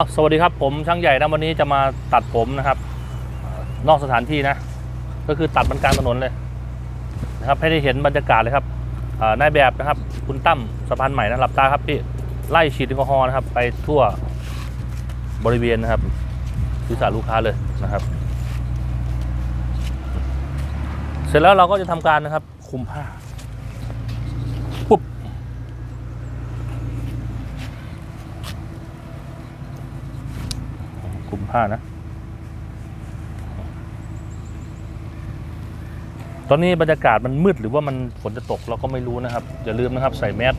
สวัสดีครับผมช่างใหญ่นะวันนี้จะมาตัดผมนะครับ นอกสถานที่นะ ก็คือตัดบนกลางถนนเลยนะครับให้ได้เห็นบรรยากาศเลยครับนายแบบนะครับ คุณตั้มสะพานใหม่นะหลับตาครับพี่ไล่ฉีดแอลกอฮอล์นะครับ ไปทั่วบริเวณนะครับศีรษะลูกค้าเลยนะครับ เสร็จแล้วเราก็จะทำการนะครับคุมผ้า คลุมผ้านะ ตอนนี้บรรยากาศมันมืดหรือว่ามันฝนจะตกเราก็ไม่รู้นะครับ อย่าลืมนะครับ ใส่แมส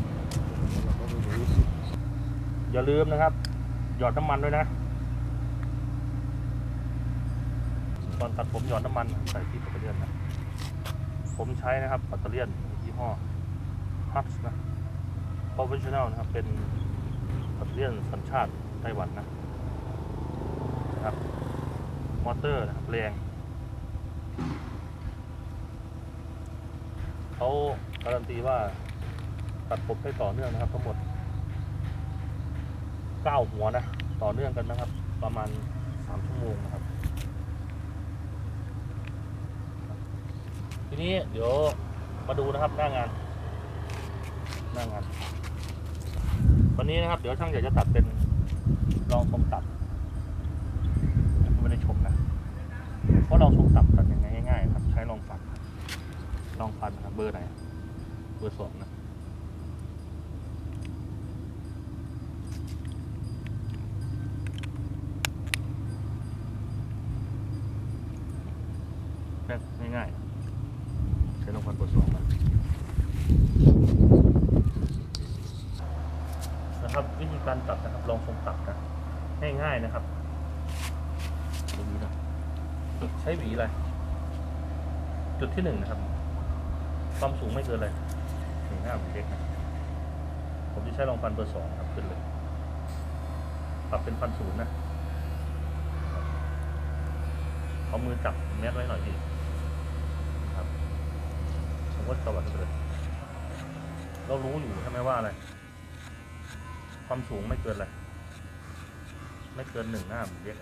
อย่าลืมนะครับ หยอดน้ำมันด้วยนะ ตอนตัดผมหยอดน้ำมันใส่ที่ปัตเตอร์เลียนนะ ผมใช้นะครับปัตเตอร์เลียนยี่ห้อฮัตนะ Professional นะครับ เป็นปัตเตอร์เลียนสัญชาติไต้หวันนะ นะครับ มอเตอร์นะครับแรงเขาการันตีว่าตัดผมได้ต่อเนื่องนะครับ ทั้งหมด9หัวนะ ต่อเนื่องกันนะครับ ประมาณ3ชั่วโมงนะครับ ทีนี้เดี๋ยวมาดูนะครับหน้างาน หน้างานวันนี้นะครับ เดี๋ยวช่างใหญ่จะตัดเป็นรองทรงตัด ไม่ได้ชมนะ เพราะเราทรงต่ำตัดยังไงง่ายๆครับ ใช้ลองฟันลองฟันนะครับเบอร์ไหนเบอร์สองนะแบบง่ายๆใช้ลองฟันเบอร์สองนะนะครับวิธีการตัดนะครับลองทรงตัดนะง่ายๆนะครับ หวีนะ ใช้หวีอะไร จุดที่หนึ่งนะครับ ความสูงไม่เกินอะไรหนึ่งห้าหวีเล็กนะผมจะใช้รองฟันเบอร์สองครับขึ้นเลย ปรับเป็นฟันศูนย์นะ เอามือจับแมสไว้หน่อยพี่ครับผมก็สวัสดีเลยเรารู้อยู่ใช่ไหมว่าอะไร ความสูงไม่เกินอะไร ไม่เกินหนึ่งห้าหวีเล็ก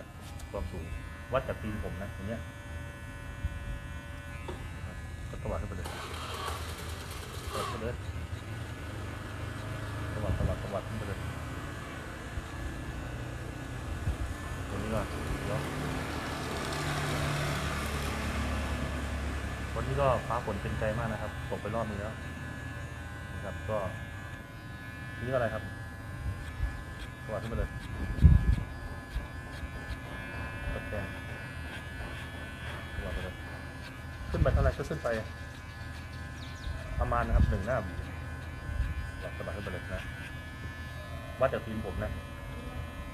ความสูง วัดจากตีนผมนะอย่างเงี้ยก็ตวัดขึ้นไปเลยตวัดขึ้นไปเลยตวัดตวัดตวัดขึ้นไปเลยตรงนี้ก่อนเดี๋ยววันนี้ก็ฟ้าฝนเป็นใจมากนะครับตกไปรอบนึงแล้วนะครับก็นี่ก็อะไรครับตวัดขึ้นไปเลย แกรงตัวไปเลยขึ้นไปเท่าไรก็ขึ้นไปประมาณนะครับหนึ่งหน้าหวีหลับสบายขึ้นไปเลยนะ วัดจากทีมผมนะ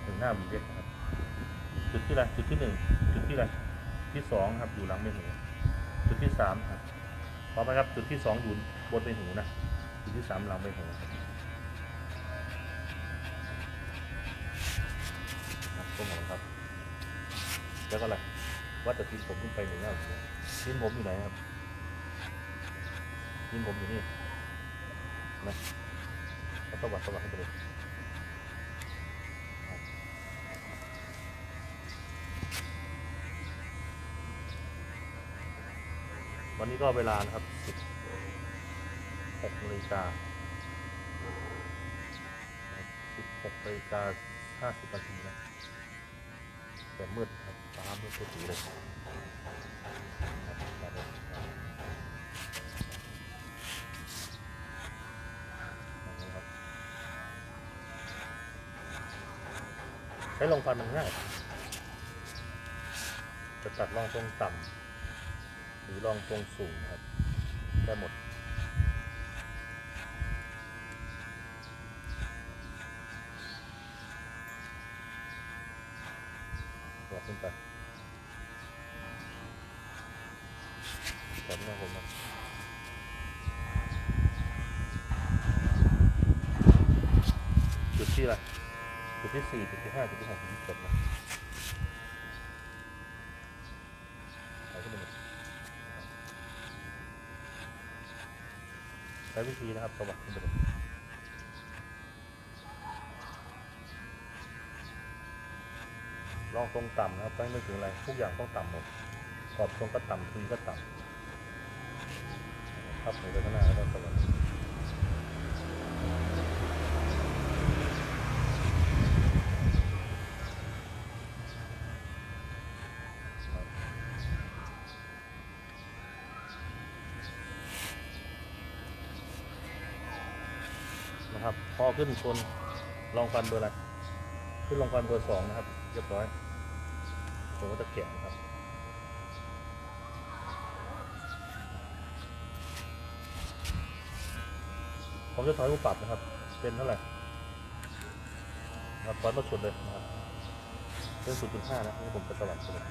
หนึ่งหน้าหวีเล็กนะครับ จุดที่ไรจุดที่หนึ่งจุดที่ไรที่สองครับอยู่หลังใบหูจุดที่สามครับพอไหมครับจุดที่สองอยู่บนใบหูนะจุดที่สามหลังใบหูครับครับตรงของครับ แล้วก็อะไรว่าจะทีมผมขึ้นไปหนึ่งแล้วทีมผมอยู่ไหนครับทีมผมอยู่นี่นะแล้วตวัดตวัดขึ้นไปเลยวันนี้ก็เวลานะครับสิบหกนาฬิกาสิบหกนาฬิกาห้าสิบนาทีนะแต่มืดครับ ฟ้ามืดสีเลยใช้ลงฟันมันง่าย จะตัดรองตรงต่ำหรือรองตรงสูงครับได้หมด ตัวขึ้นไปขอบคุณผมนะจุดที่อะไรจุดที่สี่จุดที่ห้าจุดที่หกจุดที่เจ็ดนะเอาขึ้นไปเลยใช้วิธีนะครับสวัสดีครับลองตรงต่ำนะครับไม่ถึงอะไรทุกอย่างต้องต่ำหมดขอบตรงก็ต่ำทีก็ต่ำพับหนูไปข้างหน้าแล้วก็สวัสดีะครับ พอ ขึ้นชนลองฟันเบอร์อะไรขึ้นลงฟันเบอร์สองนะครับเรียบร้อยผมก็จะแกะนะครับผมจะถอยรูปปรับนะครับ เป็นเท่าไหร่ครับถอยมาสุดเลยนะครับเป็น0.5นะนี่ผมจะสลับเลย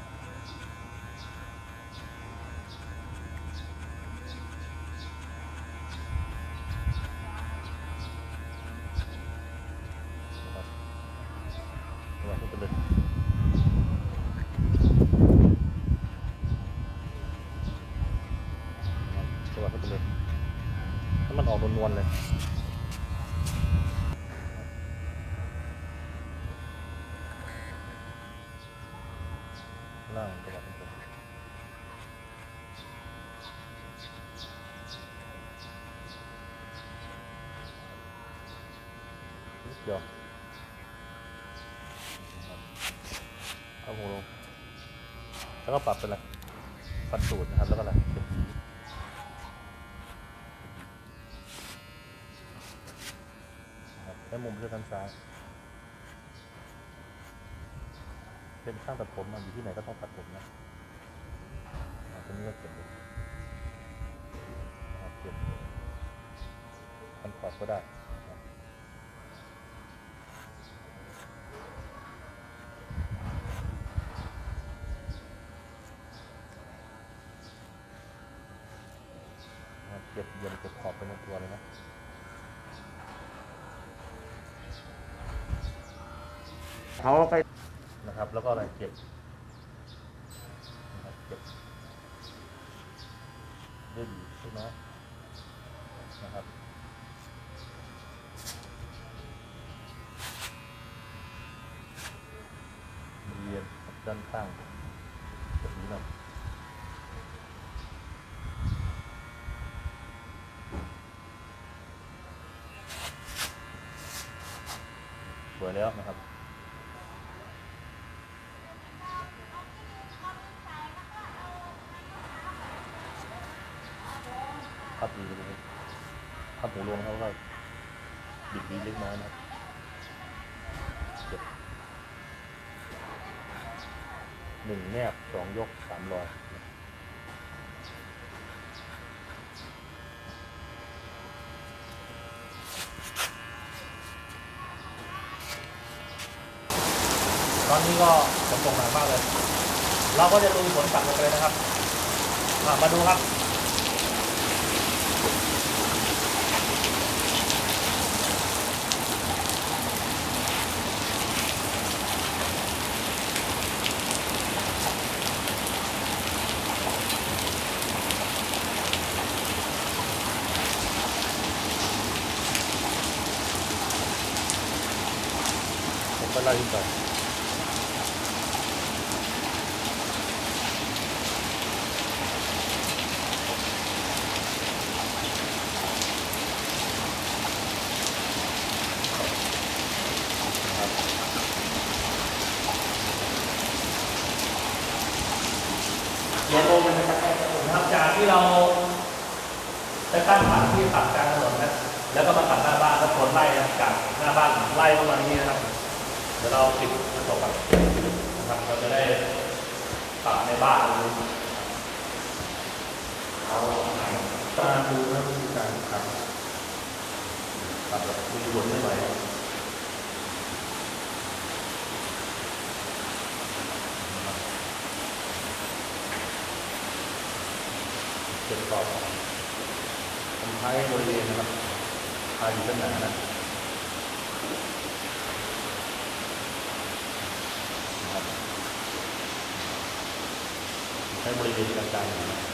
ล่างกระบะทั้งหมดนิดเอาหูลง แล้วก็ปรับเป็นอะไรปัดสูตรนะครับ แล้วก็อะไรเก็บสีนะครับใช้มุมเพื่อทางซ้าย เป็นช่างตัดผมอะอยู่ที่ไหนก็ต้องตัดผมนะตรงนี้ก็เก็บเลยเก็บคันขอบก็ได้เก็บเย็นเก็บขอบไปในตัวเลยนะเขาไป นะครับ แล้วก็อะไรเก็บเก็บด้วยดีใช่ไหมนะครับเรียนด้านข้างแบบนี้น่อยสวยแล้วนะครับดีไปเลยพับหูลงเขาก็บิดดีเล็กน้อยนะครับเจ็บหนึ่งแนบสองยกสามรอยต อนนี้ก็ฝนตกหนักมากเลย เราก็จะดูฝนตักลงไปเลยนะครับมาดูครับ เดี๋ยวโตมันจะแก้นะครับจากที่เราไปตั้งฐานที่ตัดกลางถนนนะแล้วก็มาตัดหน้าบ้านแล้วผลไล่นะจากหน้าบ้านไล่เข้ามาอย่นี้นะครับเดี๋ยวเราปิดกระจกกันนะครับเราจะได้ตัดในบ้านเลยเอาตาดูนะวิธีการตัดตัดแบบมีหลวมไม่ไหว เก็บต่อบผมใช้บริเวณนะครับทาอยู่ด้านหน้านะครับใช้บริเวณกลางๆนะครับ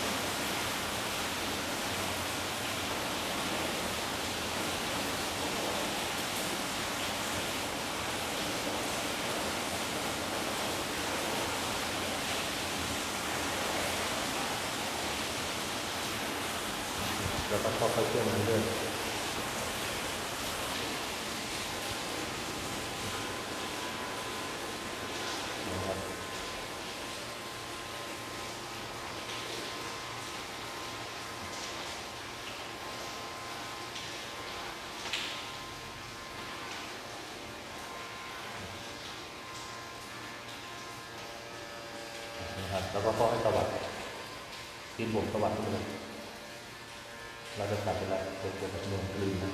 แล้วก็ค่อยๆเคลื่อนมาเรื่อยๆนะครับนะครับ แล้วก็ค่อให้ตวัดตีนบวกตวัดขึ้นเลยเราจะตัดเวลาเกี่ยวกับหน่วยกลืนนะ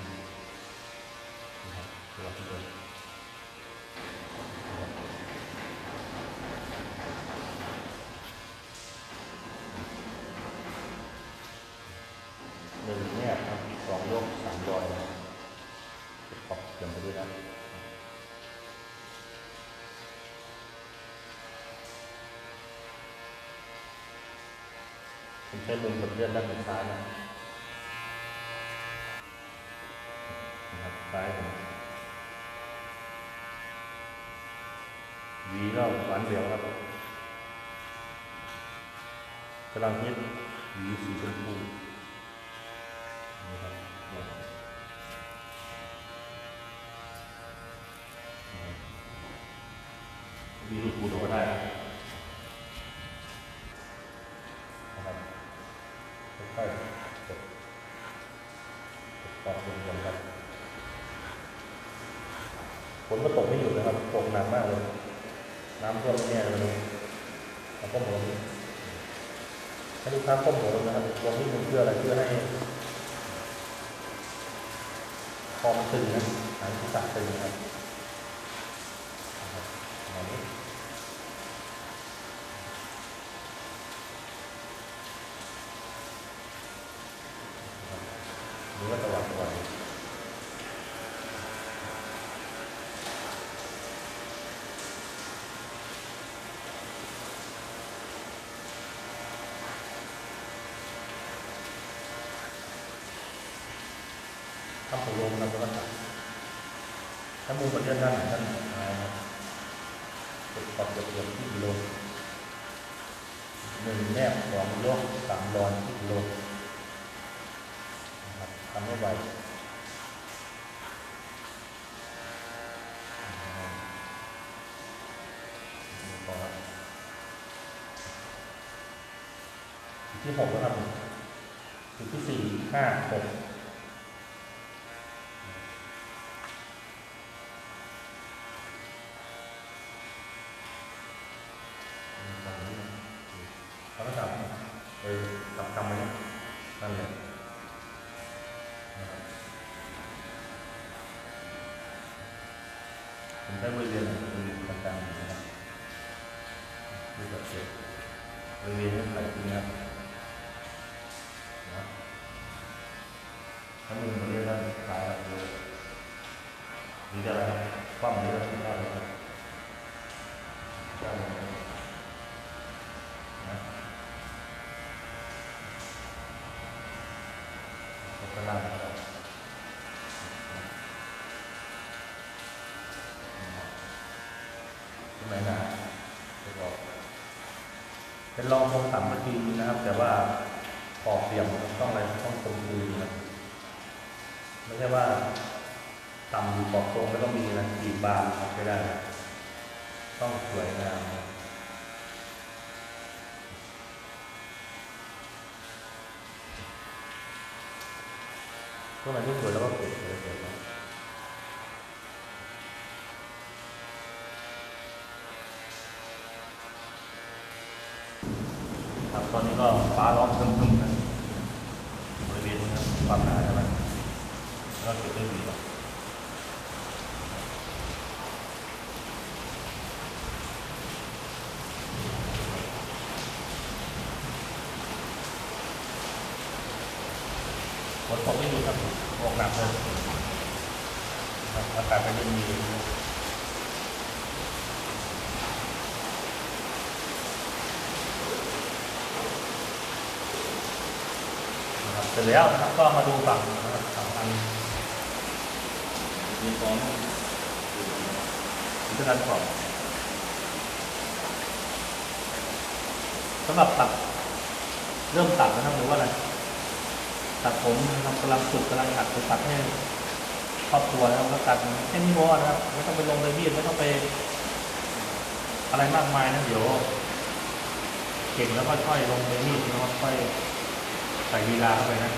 นะครับตัวที่เป็น ผมใช้มือกับเลือดด้านซ้ายนะนะครับซ้ายผมหวีรอบหวานเดียวครับกำลังฮิตหวีสีชมพู มากเลย น้ำท่วมเนี่ยเลยเราก้มหัวนี้ให้ลูกค้าก้มหัวลงนะครับตรงนี้มันเพื่ออะไรเพื่อให้คอมันตึงนะหายศีรษะตึงนะครับนะครับประมาณนี้นะครับนี่ก็ตวัดตวัด ทำผงลมนะก็ตัด ถ้ามุมประเทศด้านไหนด้านไหนนะครับกดปรับเกือบที่กิโลหนึ่งแนบสองยกสามรอนที่กิโลนะครับทำให้ไวที่หกแล้วครับจุดที่สี่ห้าหก ผมใช้บริเวณไหนบริเวณตร เป็นรองทรงต่ำมาทีนะครับ แต่ว่าขอบเสียมต้องอะไรต้องตรงมือนะไม่ใช่ว่าต่ำอยู่ขอบตรงแล้วก็มีนะกีบบางครับไม่ได้ ต้องสวยงามนะพวกไหนที่สวยแล้วก็เก็บเลยเก็บไว้ครับ นี้ก็ฟ้าร้องคึมๆนะบริเวณนี้นะความหนาใช่ไหมแล้วเก็บด้วยหวีก่อนฝนตกไม่หยุดครับตกหนักเลยอากาศก็เย็นดี นะครับ เสร็จแล้วนะครับ ก็มาดูฝั่งนะครับฝั่งอันมีพร้อมอินเทอร์เน็ตก่อนสำหรับตัดเริ่มตัดนะครับหรือว่าอะไรตัดผมนะครับกำลังสุกกำลังอัดไปตัดให้ครอบครัวนะครับก็ตัดแค่นี้พอนะครับไม่ต้องไปลงเลยมีดไม่ต้องไป อะไรมากมายนะเดี๋ยว เก่งแล้วก็ค่อยลงเลยมีดแล้วก็ค่อย ใส่ลีลาเข้าไปนะ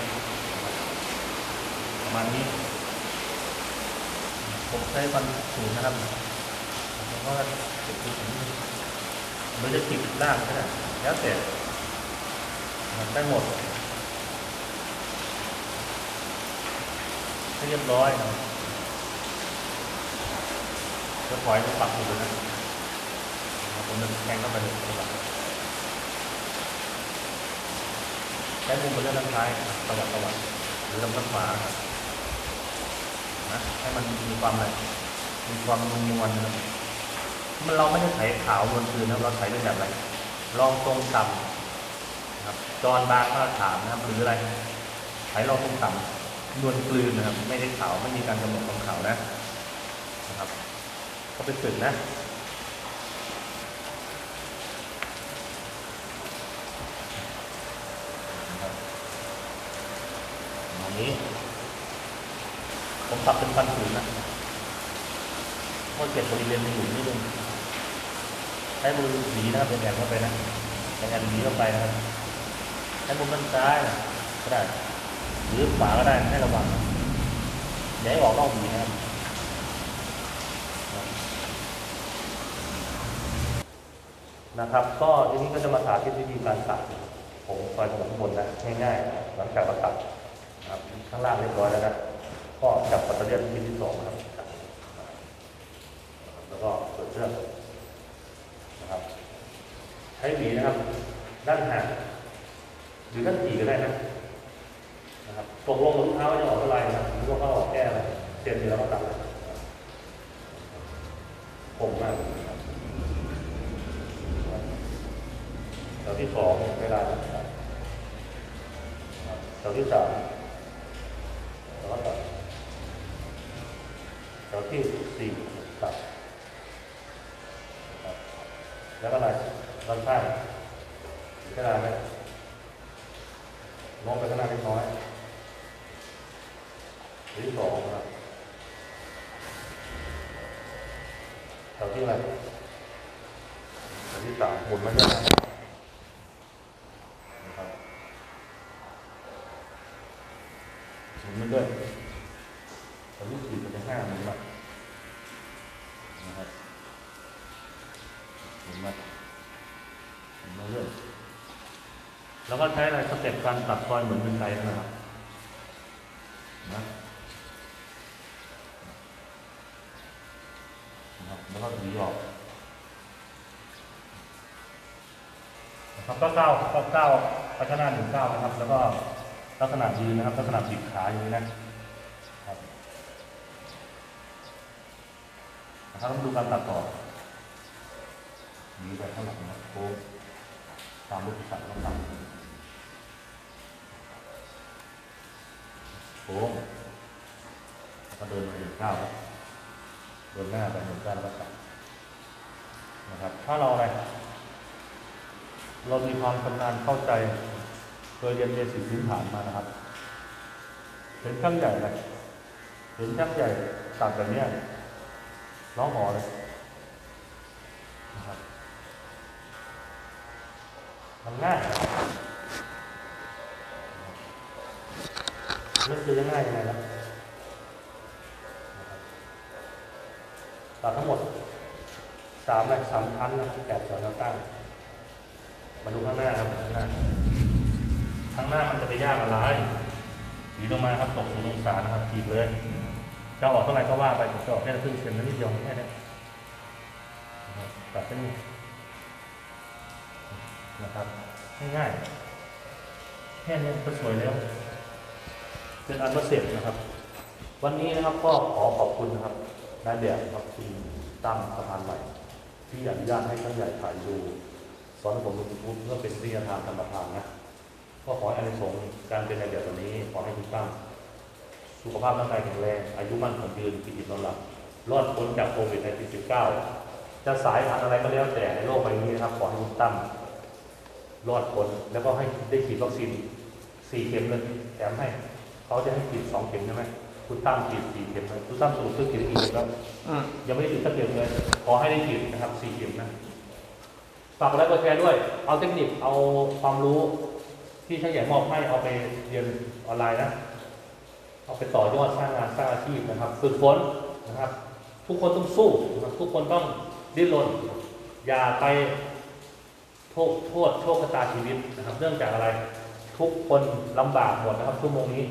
ประมาณนี้ ผมใช้ฟันสูงนะครับแล้วก็ติดติดหรือจะติดล่างก็ได้แล้วแต่มันได้หมดให้เรียบร้อยนะจะปล่อยจะปักอยู่นะผมจะแทงเข้าไปเลยนะครับใช้มุมเป็นเรื่องด้านซ้ายตวัดตวัดหรือลำต้นขวาครับนะให้มันมีความอะไรมีความนวลนะครับมันเราไม่ได้ไถขาวนวลคืนนะเราไถเป็นแบบอะไรรองตรงต่ำครับจอนบางก็ถามนะครับ หรืออะไรไถรองตรงต่ำนวลกลืนนะครับ ไม่ได้ขาวไม่มีการกำหนดความขาวนะนะครับ ก็ไปฝึกนะนะครับอั นี้ ผมปรับเป็นฟันผืนนะเพราะเก็บบริเวณมันอยู่นิดนึงใช้มือหีนะครับเป็นแอนเข้าไปนะเป็นแอนหวีเข้าไปนะครับใช้มือด้านซ้ายนะก็ได้หรือขวาก็ได้ให้ระวังอย่าให้ออกนอกหวีนะครับนะครับ ก็ทีนี้ก็จะมาสาธิตวิธีการตัดผมซอยถนนข้างบนนะง่ายๆหลังจากเราตัด ครับข้างล่างเรียบร้อยแล้วนะก็จับปัตเตอร์เลียนชิ้นที่สองนะครับแล้วก็เปิดเครื่องนะครับ ใช้หวีนะครับ ด้านห่างหรือด้านถี่ก็ได้นะนะครับตกลงรองเท้าจะออกเท่าไหร่นะหรือว่าเขาออกแก้อะไรเส้นนี้เราก็ตัดเลยคมมากครับแถวที่สองเวลานะครับแถวที่สามแล้วก็ตัด แถวที่สี่ตัดครับแล้วก็อะไรด้านข้างอีกขนาดไหมมองไปข้างหน้าเล็กน้อยที่สองนะครับแถวที่อะไรแถวที่สามหมุนมาเรื่ย แล้วก็ใช้อะไรสเต็ปการตัดซอยเหมือนเป็นไกนะครับนะครับแล้วก็หวีออกนะครับก็ก้าวก็ก้าวพัฒนาหนึ่งก้าวนะครับ แล้วก็ลักษณะยืนนะครับ ลักษณะบิดขาอย่างนี้นะครับนะครับต้องดูการตัดต่อหนีไปข้างหลังนะโค้งตามลูกศรข้างหลัง ค้งแล้วก็เดินมาหนึ่งก้าวเดินหน้าไปหนึ่งก้าวแล้วก็กลับนะครับ ถ้าเราอะไร เรามีความชำนาญเข้าใจเคยเรียนเบสิกพื้นฐานมานะครับ เห็นช่างใหญ่เลยเห็นช่างใหญ่ตัดแบบนี้ร้องหอเลยนะครับมันง่าย คือจะง่ายยังไงนะตัดทั้งหมดสามเลยสามชั้นนะแปดส่วนตั้ง มาดูข้างหน้าครับข้างหน้าข้างหน้ามันจะไปยากอะไรหวีลงมาครับตกศูนย์องศานะครับถีบเลยจะออกเท่าไหร่ก็ว่าไปผมจะออกแค่ครึ่งเซนนิดเดียวแค่นี้นะครับตัดเส้นนี้นะครับง่ายๆแค่นี้ก็สวยแล้ว เป็นอันว่าเสร็จนะครับ วันนี้นะครับก็ขอขอบคุณนะครับนายแบบครับคุณตั้มสะพานใหม่ที่อนุญาตให้ท่านใหญ่ถ่ายดูสอนผมลงยูทูบเพื่อเป็นวิทยาทานธรรมทานนะก็ขอให้อานิสงส์การเป็นนายแบบวันนี้ขอให้คุณตั้มสุขภาพร่างกายแข็งแรงอายุมั่นขวัญยืนกิจนอนหลับรอดพ้นจากโควิดในปี19จะสายพันธุ์อะไรก็แล้วแต่ในโลกใบนี้นะครับ ขอให้คุณตั้มรอดพ้นแล้วก็ให้ได้ฉีดวัคซีนสี่เข็มเลยแถมให้ เขาจะให้ฉีดสองเข็มใช่ไหมคุณตั้มฉีดสี่เข็มเลยคุณตั้มสรุปคือฉีดกี่เข็มแล้วอืมยังไม่ได้ฉีดสักเข็มเลยขอให้ได้ฉีดนะครับสี่เข็มนะฝากกดไลค์กดแชร์ด้วย เอาเทคนิคเอาความรู้ที่ช่างใหญ่มอบให้เอาไปเรียนออนไลน์นะ เอาไปต่อยอดสร้างงานสร้างอาชีพนะครับฝึกฝนนะครับ ทุกคนต้องสู้นะครับทุกคนต้องดิ้นรนอย่าไปโทษโทษโชคชะตาชีวิตนะครับ เนื่องจากอะไร ทุกคนลำบากหมดนะครับชั่วโมงนี้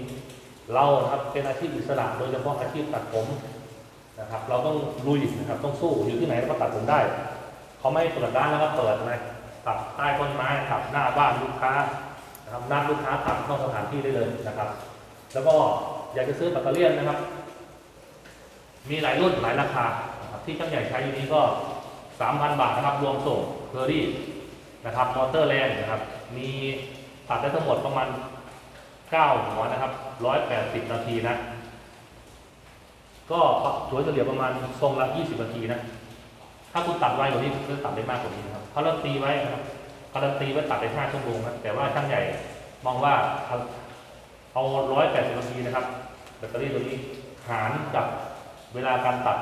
เราครับเป็นอาชีพอิสระโดยเฉพาะอาชีพตัดผมนะครับ เราต้องลุยนะครับต้องสู้อยู่ที่ไหนเราก็ตัดผมได้เขาไม่เปิดร้านแล้วก็เปิดนะตัดใต้ต้นไม้ตัดหน้าบ้านลูกค้านะครับนัดลูกค้าตัดนอกสถานที่ได้เลยนะครับ แล้วก็อยากจะซื้อแบตเตอรี่ยนนะครับ มีหลายรุ่นหลายราคาครับที่ช่างใหญ่ใช้อยู่นี้ก็3,000บาทนะครับรวมส่งเคอรี่นะครับมอเตอร์แรงนะครับ มีตัดได้ทั้งหมดประมาณ 9 หัวนะครับ 180 นาทีนะ ก็ถัวเฉลี่ยประมาณทรงละ 20 นาทีนะ ถ้าคุณตัดไวกว่านี้คุณจะตัดได้มากกว่านี้นะครับเขาการันตีไว้นะครับการันตีไว้ตัดได้5ชั่วโมงนะแต่ว่าช่างใหญ่มองว่าเอาเอา 180 นาทีนะครับ แบตเตอรี่ตัวนี้หารกับเวลาการตัด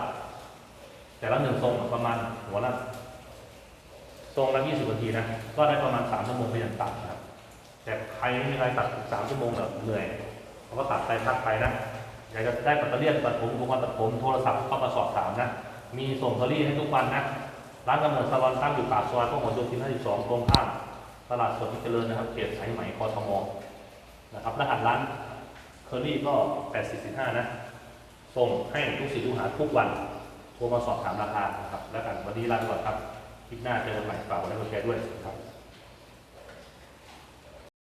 แต่ละหนึ่งทรงประมาณหัวละทรงละ 20 นาทีนะ ก็ได้ประมาณ 3 ชั่วโมงไปอย่างตัดนะครับ แต่ใครไม่มีใครตัด3ชั่วโมงแบบเหนื่อยเขาก็ตัดไปพักไปนะอยากจะได้แบตเตอรี่ตัดผมอุปกรณ์ตัดผมโทรศัพท์เข้ามาสอบถามนะมีส่งเคอรี่ให้ทุกวันนะร้านกำเนิดซาลอนตั้งอยู่ปากซอยพหลโยธิน52ตรงข้ามตลาดสดที่เจริญนะครับเขตสายไหมกทมนะครับรหัสร้านเคอรี่ก็845นะส่งให้ทุกสิทธิ์ทุกหาทุกวันโทรมาสอบถามราคานะครับ แล้วกันวันนี้ลาไปก่อนครับคลิปหน้าเจอกันใหม่ฝากกดไลค์กดแชร์ด้วยครับ